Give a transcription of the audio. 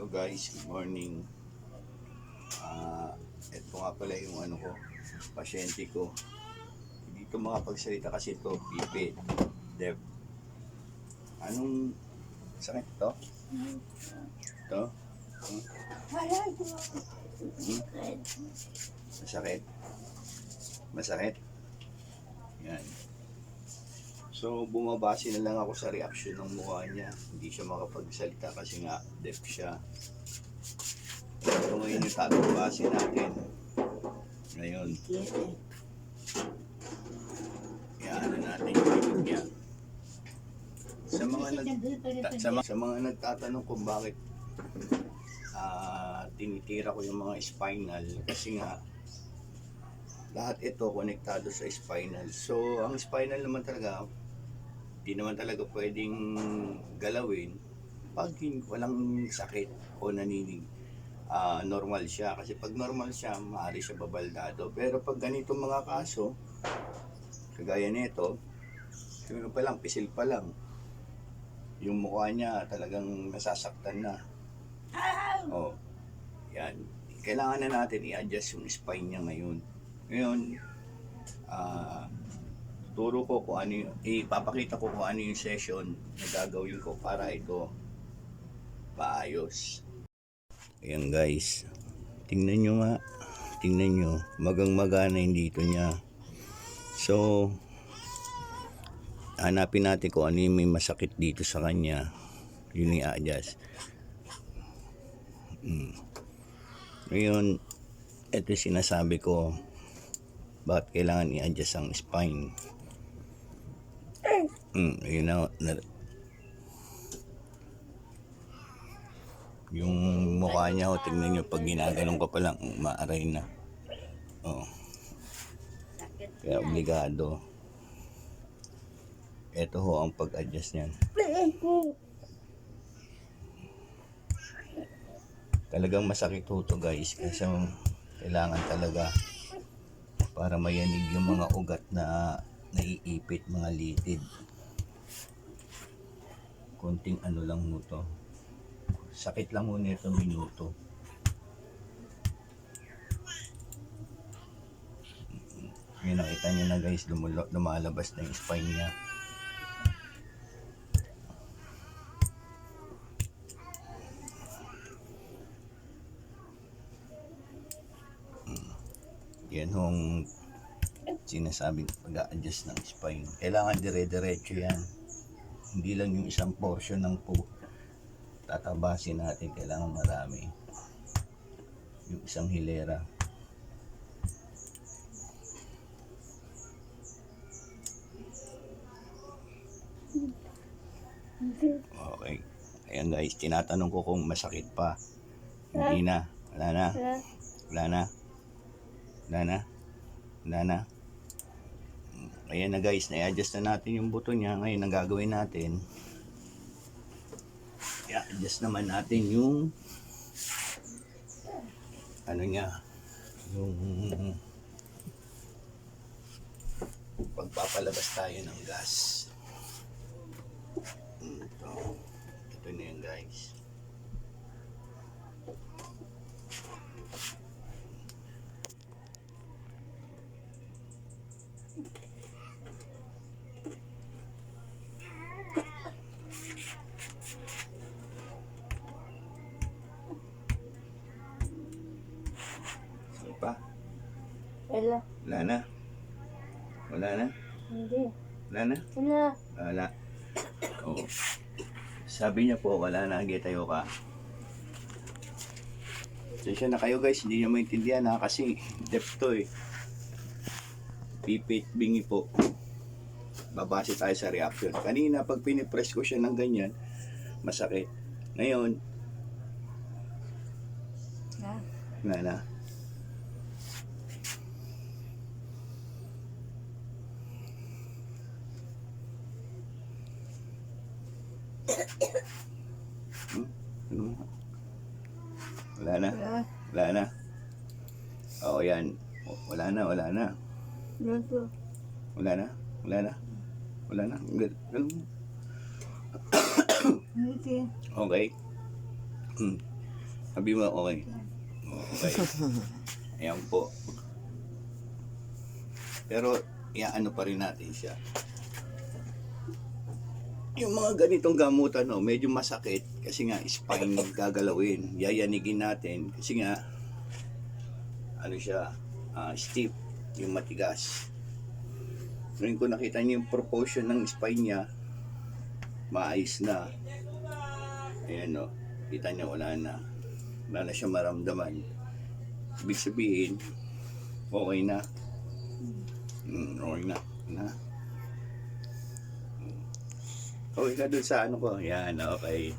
Hello guys, good morning. Ah, ito nga pala yung ano ko, pasyente ko. Hindi ito makapagsalita kasi ito, pipit, deaf. Anong sakit to? Ito? Hmm? Masakit? Masakit? Yan. So, bumabase na lang ako sa reaction ng mukha niya. Hindi siya makapagsalita kasi nga deaf siya. So, ngayon yung tatong base natin. Ngayon, yan natin yung likod niya. Sa mga nag sa, mga, sa mga nagtatanong kung bakit ah tinitira ko yung mga spinal kasi nga lahat ito konektado sa spinal. So, ang spinal naman talaga, di naman talaga pwedeng galawin pag walang sakit o naninig. Ah, normal siya. Kasi pag normal siya, maaari siya babaldado. Pero pag ganito mga kaso, kagaya nito, ano pa lang, pisil pa lang. Yung mukha niya talagang nasasaktan na. Oh, yan. Kailangan na natin i-adjust yung spine niya ngayon. Ngayon, ah, turo ko kung ano yung, ipapakita ko kung ano yung session na gagawin ko para ito maayos. Ayan guys, tingnan nyo nga, tingnan nyo, magang magana yung dito niya. So, hanapin natin kung ano yung may masakit dito sa kanya. Yun yung i-adjust. Mm. Ngayon, ito sinasabi ko, bakit kailangan i-adjust ang spine. Mm, yun na, na- yung mukha niya, oh, tingnan nyo, pag ginaganon ka pa lang, maaray na. Oh. Kaya obligado. Ito ho ang pag-adjust niyan. Talagang masakit ho to guys kasi kailangan talaga para mayanig yung mga ugat na naiipit mga litid. Konting ano lang mo to. Sakit lang ho nito minuto. Yun nakita niyo na guys, lumalo- lumalabas na yung spine niya. Yan hong sinasabing pag-a-adjust ng spine. Kailangan dire-diretso yan. Hindi lang yung isang portion ng po tatabasin natin. Kailangan marami. Yung isang hilera. Okay. Ayan guys, tinatanong ko kung masakit pa. Hindi na. Wala na. Wala na. Wala na. Wala na. Ayan na guys, na-adjust na natin yung buto niya. Ngayon, ang natin, i-adjust naman natin yung ano niya, yung pagpapalabas tayo ng gas. Ito. Ito na yan guys. Ano pa? Wala. Wala na. Wala na. Hindi. Wala na. Wala. Wala. Oo. Sabi niya po, wala na, tayo ka. Sensya na kayo guys, hindi niyo maintindihan ha, kasi deaf to eh. Pipit, bingi po. Babase tayo sa reaction. Kanina, pag pinipress ko siya ng ganyan, masakit. Ngayon, Na. na. Hmm? Ano? Wala na. Wala. Wala na. Oo, yan. Wala na, wala na. Wala to. Wala na. Wala na. Wala na. Ganun. Hindi. Okay. Hmm. Sabi mo, okay. Okay. Ayan po. Pero, iaano pa rin natin siya. Yung mga ganitong gamutan, no, medyo masakit kasi nga spine gagalawin. Yayanigin natin kasi nga ano siya, ah, stiff, yung matigas. Ngayon ko nakita niyo yung proportion ng spine niya, maayos na. Ayan o, kita niyo wala na. Wala na siya maramdaman. Ibig sabihin, okay na. Mm, okay na. na. Okay ka dun sa ano ko. Yan, okay.